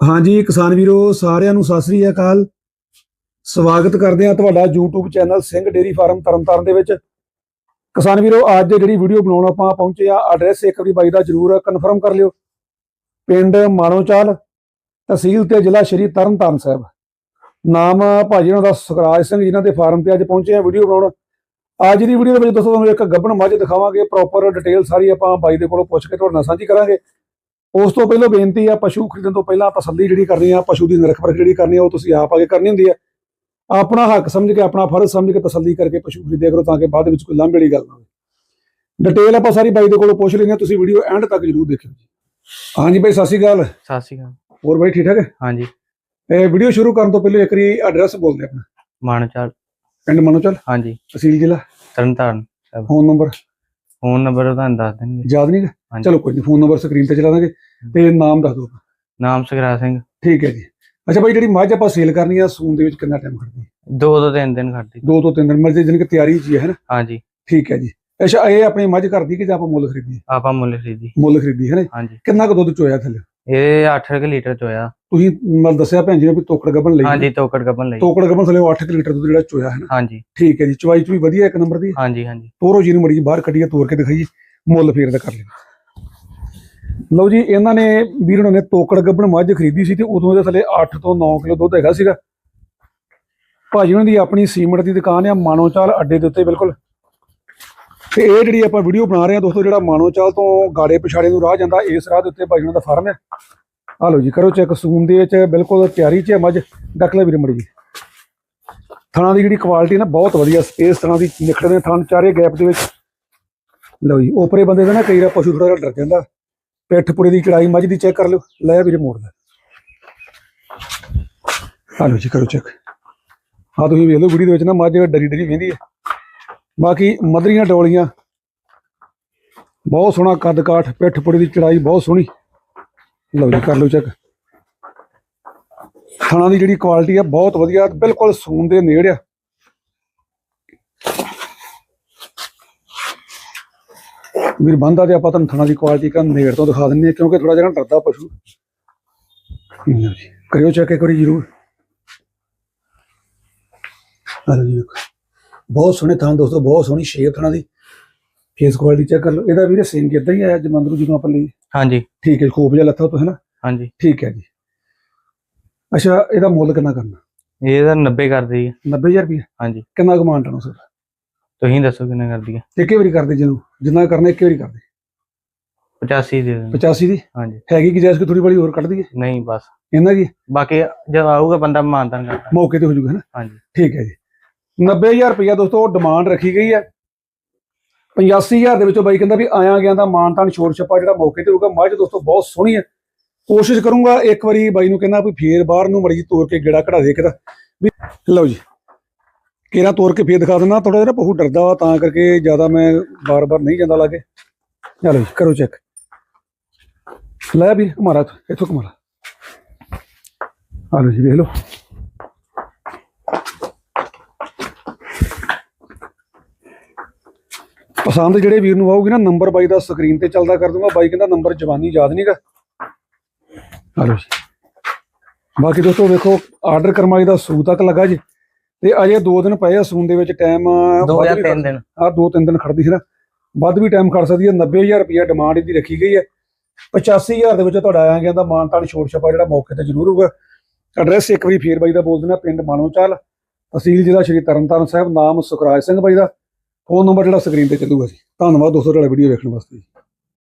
ਹਾਂਜੀ, ਕਿਸਾਨ ਵੀਰੋ, ਸਾਰਿਆਂ ਨੂੰ ਸਤਿ ਸ੍ਰੀ ਅਕਾਲ। ਸਵਾਗਤ ਕਰਦੇ ਹਾਂ ਤੁਹਾਡਾ YouTube channel Singh dairy farm Tarn Taran ਦੇ ਵਿੱਚ। ਕਿਸਾਨ ਵੀਰੋ, ਅੱਜ ਜਿਹੜੀ ਵੀਡੀਓ ਬਣਾਉਣ ਆਪਾਂ ਪਹੁੰਚੇ ਆ ਐਡਰੈਸ ਇੱਕ ਵਾਰੀ ਬਾਈ ਦਾ ਜਰੂਰ ਕਨਫਰਮ ਕਰ ਲਿਓ। ਪਿੰਡ ਮਾਣੋਚਾਲ, ਤਹਿਸੀਲ ਤੇ ਜ਼ਿਲ੍ਹਾ ਸ਼੍ਰੀ ਤਰਨਤਾਰਨ ਸਾਹਿਬ। ਨਾਮ ਭਾਜੀ ਉਹਨਾਂ ਦਾ ਸੁਖਰਾਜ ਸਿੰਘ, ਜਿਨ੍ਹਾਂ ਦੇ ਫਾਰਮ ਤੇ ਅੱਜ ਪਹੁੰਚੇ ਆ ਵੀਡੀਓ ਬਣਾਉਣ। ਅੱਜ ਦੀ ਵੀਡੀਓ ਦੇ ਵਿੱਚ ਦੋਸਤੋ ਤੁਹਾਨੂੰ ਇੱਕ ਗੱਬਣ ਮੱਝ ਦਿਖਾਵਾਂਗੇ ਪ੍ਰੋਪਰ ਡਿਟੇਲ ਸਾਰੀ ਆਪਾਂ ਬਾਈ ਦੇ ਕੋਲੋਂ ਪੁੱਛ ਕੇ ਤੁਹਾਡੇ ਨਾਲ ਸਾਂਝੀ ਕਰਾਂਗੇ। ਉਸ ਤੋਂ ਪਹਿਲਾਂ ਬੇਨਤੀ ਆ ਪਸ਼ੂ ਖਰੀਦਣ ਤੋਂ ਪਹਿਲਾਂ ਤਸੱਲੀ ਜਿਹੜੀ ਕਰਨੀ ਆ ਪਸ਼ੂ ਦੀ ਨਿਰਖ ਪਰਖ ਜਿਹੜੀ ਕਰਨੀ ਆ ਉਹ ਤੁਸੀਂ ਆਪ ਆ ਕੇ ਕਰਨੀ ਹੁੰਦੀ ਆ। ਆਪਣਾ ਹੱਕ ਸਮਝ ਕੇ ਆਪਣਾ ਫਰਜ਼ ਸਮਝ ਕੇ ਤਸੱਲੀ ਕਰਕੇ ਪਸ਼ੂ ਖਰੀਦਿਆ ਕਰੋ ਤਾਂ ਕਿ ਬਾਅਦ ਵਿੱਚ ਕੋਈ ਲਾਂਭੇ ਵਾਲੀ ਗੱਲ ਨਾ ਹੋਵੇ। ਡਿਟੇਲ ਆਪਾਂ ਸਾਰੀ ਬਾਈ ਦੇ ਕੋਲੋਂ ਪੁੱਛ ਲੈਂਦੇ ਤੁਸੀਂ ਵੀਡੀਓ ਐਂਡ ਤੱਕ ਜਰੂਰ ਦੇਖਿਓ ਜੀ। ਹਾਂਜੀ ਬਾਈ ਸਤਿ ਸ਼੍ਰੀ ਅਕਾਲ। ਸਤਿ ਸ਼੍ਰੀ ਅਕਾਲ। ਹੋਰ ਬਾਈ ਠੀਕ ਠਾਕ? ਹੈ ਹਾਂਜੀ। ਇਹ ਵੀਡੀਓ ਸ਼ੁਰੂ ਕਰਨ ਤੋਂ ਪਹਿਲਾਂ ਇੱਕ ਵਾਰੀ ਐਡਰੈਸ ਬੋਲਦੇ ਆਪਣਾ। ਮਾਨਚਾਲ। ਪਿੰਡ ਮਨੋਚਲ? ਹਾਂਜੀ। ਤਹਿਸੀਲ ਜ਼ਿਲ੍ਹਾ? Tarn Taran phone number phone number ਤੁਹਾਨੂੰ ਦੱਸ ਦੇਣਗੇ। ਯਾਦ ਨਹੀਂ? ਗਾ? ਹਾਂਜੀ। ਚਲੋ ਕੋਈ ਨਹੀਂ ਫੋਨ ਨੰਬਰ ਸਕਰੀਨ ਤੇ ਚਲਾ ਦਾਂਗੇ ਤੇ ਨਾਮ ਦੱਸ ਦਿਓ ਨਾਮ ਸੁਖਰਾਜ ਸਿੰਘ। ਠੀਕ ਹੈ ਜੀ। ਅੱਛਾ ਬਾਈ ਜਿਹੜੀ ਮੱਝ ਆਪਾਂ ਸੇਲ ਕਰਨੀ ਆ ਸੂਨ ਦੇ ਵਿੱਚ ਕਿੰਨਾ ਟਾਈਮ ਖੜਦੀ ਹੈ ਦੋ ਤੋਂ ਤਿੰਨ ਦਿਨ ਖੜਦੀ ਦੋ ਤੋਂ ਤਿੰਨ ਦਿਨ ਮਰਜ਼ੀ ਜਾਣੀ ਕਿ ਤਿਆਰੀ ਚ ਹੀ ਹੈ ਨਾ? ਹਾਂਜੀ। ਠੀਕ ਹੈ ਜੀ। ਅੱਛਾ ਇਹ ਆਪਣੀ ਮੱਝ ਕਰਦੀ ਕਿ ਜਾਂ ਆਪਾਂ ਮੁੱਲ ਖਰੀਦੀ? ਆਪਾਂ ਮੁੱਲ ਖਰੀਦੀ ਮੁੱਲ ਖਰੀਦੀ ਹੈ ਨਾ ਹਾਂਜੀ। ਕਿੰਨਾ ਕੁ ਦੁੱਧ ਚੋਇਆ ਥੱਲੇ? ਇਹ 8 ਲੀਟਰ ਚ ਹੋਇਆ। ਤੁਸੀਂ ਮਤਲਬ ਦੱਸਿਆ ਭੈਣ ਜੀ ਨੇ ਵੀ ਤੋਕੜ ਗੱਬਣ ਲਈ ਹਾਂਜੀ ਤੋਕੜ ਗੱਬਨ ਲਈ। ਤੋਕੜ ਗੱਬਣ ਥੱਲੇ 8 ਲੀਟਰ ਦੁੱਧ ਜਿਹੜਾ ਚੋਇਆ ਹੈ ਨਾ। ਹਾਂਜੀ। ਠੀਕ ਹੈ ਜੀ ਚਵਾਈ ਚ ਵੀ ਵਧੀਆ ਇੱਕ ਨੰਬਰ ਦੀ। ਹਾਂਜੀ ਹਾਂਜੀ। ਤੋਰੋ ਜੀ ਨੂੰ ਮੜੀ ਬਾਹਰ ਕੱਢੀਏ ਤੋਰ ਕੇ ਦਿਖਾਈਏ। ਮੁੱਲ ਫੇਰ ਦਾ ਕਰ ਲਿਓ ਲਓ ਜੀ ਇਹਨਾਂ ਨੇ ਵੀਰ ਉਹਨਾਂ ਨੇ ਤੋਕੜ ਗੱਬਣ ਮੱਝ ਖਰੀਦੀ ਸੀ ਤੇ ਉਦੋਂ ਦੇ ਥੱਲੇ 8 ਤੋਂ 9 ਕਿਲੋ ਦੁੱਧ ਹੈਗਾ ਸੀਗਾ। ਭਾਜੀ ਉਹਨਾਂ ਦੀ ਆਪਣੀ ਸੀਮਟ ਦੀ ਦੁਕਾਨ ਆ ਮਾਨੋਚਾਲ ਅੱਡੇ ਦੇ ਉੱਤੇ ਬਿਲਕੁਲ। ਤੇ ਇਹ ਜਿਹੜੀ ਆਪਾਂ ਵੀਡੀਓ ਬਣਾ ਰਹੇ ਹਾਂ ਦੋਸਤੋ, ਜਿਹੜਾ ਮਾਨੋਚਾਲ ਤੋਂ ਗਾੜੇ ਪਛਾੜੇ ਨੂੰ ਰਾਹ ਜਾਂਦਾ, ਇਸ ਰਾਹ ਦੇ ਉੱਤੇ ਭਾਜੀ ਦਾ ਫਾਰਮ ਹੈ। ਆ ਲਓ ਜੀ, ਕਰੋ ਚੈੱਕ ਸੂਮ ਦੇ ਵਿੱਚ, ਬਿਲਕੁਲ ਤਿਆਰੀ 'ਚ ਹੈ ਮੱਝ। ਡੱਕ ਲੈ ਵੀਰੇ ਮੜੀ ਜੀ। ਥਣਾ ਦੀ ਜਿਹੜੀ ਕੁਆਲਿਟੀ ਨਾ ਬਹੁਤ ਵਧੀਆ ਸਪੇਸ ਥਣਾ ਦੀ ਨਿਕਲਦੇ ਨੇ ਥਣ, ਚਾਰੇ ਗੈਪ ਦੇ ਵਿੱਚ। ਲਓ ਜੀ, ਉਪਰੇ ਬੰਦੇ ਦਾ ਨਾ ਕਈ ਵਾਰ ਪਸ਼ੂ ਥੋੜਾ ਜਿਹਾ ਡਰ ਜਾਂਦਾ। ਪਿੱਠ ਪੁੜੇ ਦੀ ਚੜਾਈ ਮੱਝ ਦੀ ਚੈੱਕ ਕਰ ਲਿਓ। ਲੈ ਵੀਰੇ ਮੋੜ ਲੈ। ਆ ਲਓ ਜੀ, ਕਰੋ ਚੈੱਕ ਆ ਤੁਸੀਂ ਵੇਖ ਲਓ ਵੀਡੀਓ ਦੇ ਵਿੱਚ ਨਾ ਮੱਝ ਡਰੀ ਡਰੀ ਵਹਿੰਦੀ ਹੈ। ਬਾਕੀ ਮਧਰੀਆਂ ਡੋਲੀਆਂ। ਬਹੁਤ ਸੋਹਣਾ ਕੱਦ ਕਾਠ, ਪਿੱਠ ਪੁੜੇ ਦੀ ਚੜਾਈ ਬਹੁਤ ਸੋਹਣੀ। ਲਓ ਜੀ, ਕਰ ਲਓ ਚੈੱਕ ਥਣਾ ਦੀ ਜਿਹੜੀ ਕੁਆਲਿਟੀ ਆ, ਬਹੁਤ ਵਧੀਆ, ਬਿਲਕੁਲ ਸੂਨ ਦੇ ਨੇੜ ਆ। ਵੀਰ ਬੰਦਾ ਤੇ ਆਪਾਂ ਤੁਹਾਨੂੰ ਥਣਾ ਦੀ ਕੁਆਲਿਟੀ ਕਾ ਨੇੜ ਤੋਂ ਦਿਖਾ ਦਿੰਨੇ ਆ ਕਿਉਂਕਿ ਥੋੜਾ ਜਿਹਾ ਡਰਦਾ ਪਸ਼ੂ। ਕਰਿਓ ਚੈੱਕ ਇੱਕ ਵਾਰੀ ਜ਼ਰੂਰ। ਆ ਲਓ ਜੀ ਬਹੁਤ ਸੋਹਣੇ ਥਾਂ ਦੋਸਤੋ ਬਹੁਤ ਸੋਹਣੀ ਸ਼ੇਪ ਥਣਾ ਦੀ। ਫੇਸ ਕੁਆਲਿਟੀ ਚੈੱਕ ਕਰ ਲਓ। ਇਹਦਾ ਵੀਰੇ ਸਿੰਗ ਇਦਾਂ ਹੀ ਆਇਆ ਜਮੰਦਰੂ ਜਦੋਂ ਆਪਾਂ ਲਈ। ਹਾਂਜੀ। ਠੀਕ ਹੈ ਖੂਬ ਜਿਹਾ ਲੱਥਾ ਤੋਂ ਹੈ ਨਾ ਹਾਂਜੀ। ਠੀਕ ਹੈ ਜੀ। ਅੱਛਾ ਇਹਦਾ ਮੁੱਲ ਕਿੰਨਾ ਕਰਨਾ? ਇਹ ਤਾਂ 90 ਕਰਦੀ ਹੈ। 90000 ਰੁਪਏ ਹਾਂਜੀ। ਕਿੰਨਾ ਕਮਾਂਡ ਟਣੋ ਸਰ ਤੁਸੀਂ ਦੱਸੋ ਕਿੰਨੇ ਕਰਦੀ ਹੈ। ਇੱਕੇ ਵਾਰੀ ਕਰਦੇ ਜਿਹਨੂੰ। ਜਿੰਨਾ ਕਰਨਾ ਇੱਕੇ ਵਾਰੀ ਕਰਦੇ। 85 ਦੇ ਦਿਓ। 85 ਦੀ? ਹਾਂਜੀ। ਹੈਗੀ ਕਿ ਜੈਸ ਕਿ ਥੋੜੀ ਬੜੀ ਹੋਰ ਕੱਢ ਦਈਏ? ਨਹੀਂ ਬਸ। ਇਹਨਾਂ ਦੀ ਬਾਕੀ ਜਦ ਆਊਗਾ ਬੰਦਾ ਮਾਨਤਾਨ ਕਰਦਾ। ਮੌਕੇ ਤੇ ਹੋ ਜੂਗਾ ਨਾ ਹਾਂਜੀ। ਠੀਕ ਹੈ ਜੀ। 90000 ਰੁਪਇਆ ਦੋਸਤੋ ਡਿਮਾਂਡ ਰੱਖੀ ਗਈ ਹੈ। 85000 ਦੇ ਵਿੱਚੋਂ ਬਾਈ ਕਹਿੰਦਾ ਵੀ ਆਇਆ ਗਿਆ ਦਾ ਮਾਨਤਾਨ ਛੋੜ ਛੱਪਾ ਜਿਹੜਾ ਮੌਕੇ ਤੇ ਹੋਊਗਾ। ਮੱਝ ਦੋਸਤੋ, ਬਹੁਤ ਸੋਹਣੀ ਹੈ। ਕੋਸ਼ਿਸ਼ ਕਰੂੰਗਾ ਇੱਕ ਵਾਰੀ ਬਾਈ ਨੂੰ ਕਹਿੰਦਾ ਵੀ ਫੇਰ ਬਾਹਰ ਨੂੰ ਮੜੀ ਤੋਰ ਕੇ ਗੇੜਾ ਕਢਾ ਦੇ ਕਿਦਾ ਵੀ ਲਓ ਜੀ, ਕੇਰਾ ਤੋਰ ਕੇ ਫੇਰ ਦਿਖਾ ਦਿੰਦਾ। ਥੋੜਾ ਜਿਹਾ ਬਹੁਤ ਡਰਦਾ ਵਾ, ਤਾਂ ਕਰਕੇ ਜ਼ਿਆਦਾ ਮੈਂ ਬਾਰ-ਬਾਰ ਨਹੀਂ ਜਾਂਦਾ ਲਾਗੇ। ਚਲੋ ਜੀ, ਕਰੋ ਚੈੱਕ ਲੈ ਵੀ ਹਮਾਰਾ ਇੱਥੋਂ ਕਮਾਲਾ ਆ ਲਓ ਜੀ, ਵੇਖ ਲਓ। ਪਸੰਦ ਜਿਹੜੇ ਵੀਰ ਨੂੰ ਆਊਗੀ ਨਾ ਨੰਬਰ ਬਾਈ ਦਾ ਸਕਰੀਨ ਤੇ ਚੱਲਦਾ ਕਰ ਦੂੰਗਾ। ਬਾਈ ਕਹਿੰਦਾ ਨੰਬਰ ਜਵਾਨੀ ਯਾਦ ਨਹੀਂਗਾ ਲਓ ਜੀ। ਬਾਕੀ ਦੋਸਤੋ ਵੇਖੋ ਆਰਡਰ ਕਰਮਾਈ ਦਾ ਸੂ ਤੱਕ ਲੱਗਾ ਜੀ। ਤੇ ਅਜੇ 2 ਦਿਨ ਪਏ ਆ ਸੂਨ ਦੇ ਵਿੱਚ ਟਾਈਮ ਦੋ ਜਾਂ ਤਿੰਨ ਦਿਨ। ਆ ਦੋ ਤਿੰਨ ਦਿਨ ਖੜਦੀ ਸੀ ਨਾ। ਵੱਧ ਵੀ ਟਾਈਮ ਖੜ ਸਕਦੀ ਹੈ 90000 ਰੁਪਇਆ ਡਿਮਾਂਡ ਇਹਦੀ ਰੱਖੀ ਗਈ ਹੈ 85000 ਦੇ ਵਿੱਚ ਤੁਹਾਡਾ ਆਇਆ ਗਿਆ ਦਾ ਮਾਨਤਾਨ ਛੋੜ ਛਪਾ ਜਿਹੜਾ ਮੌਕੇ ਤੇ ਜ਼ਰੂਰ ਹੋਊਗਾ। ਐਡਰੈਸ ਇੱਕ ਵਾਰੀ ਫੇਰ ਬਾਈ ਦਾ ਬੋਲ ਦੇਣਾ ਪਿੰਡ ਮਾਨੋਚਾਲ ਤਹਿਸੀਲ ਜ਼ਿਲ੍ਹਾ ਸ਼੍ਰੀ ਤਰਨਤਾਰਨ ਸਾਹਿਬ ਨਾਮ ਸੁਖਰਾਜ ਸਿੰਘ ਬਾਈ ਦਾ। ਉਹ ਨੰਬਰ ਜਿਹੜਾ ਸਕਰੀਨ ਤੇ ਚੱਲੂਗਾ ਜੀ। ਧੰਨਵਾਦ ਦੋਸਤੋ ਤੁਹਾਡਾ ਵੀਡੀਓ ਵੇਖਣ ਵਾਸਤੇ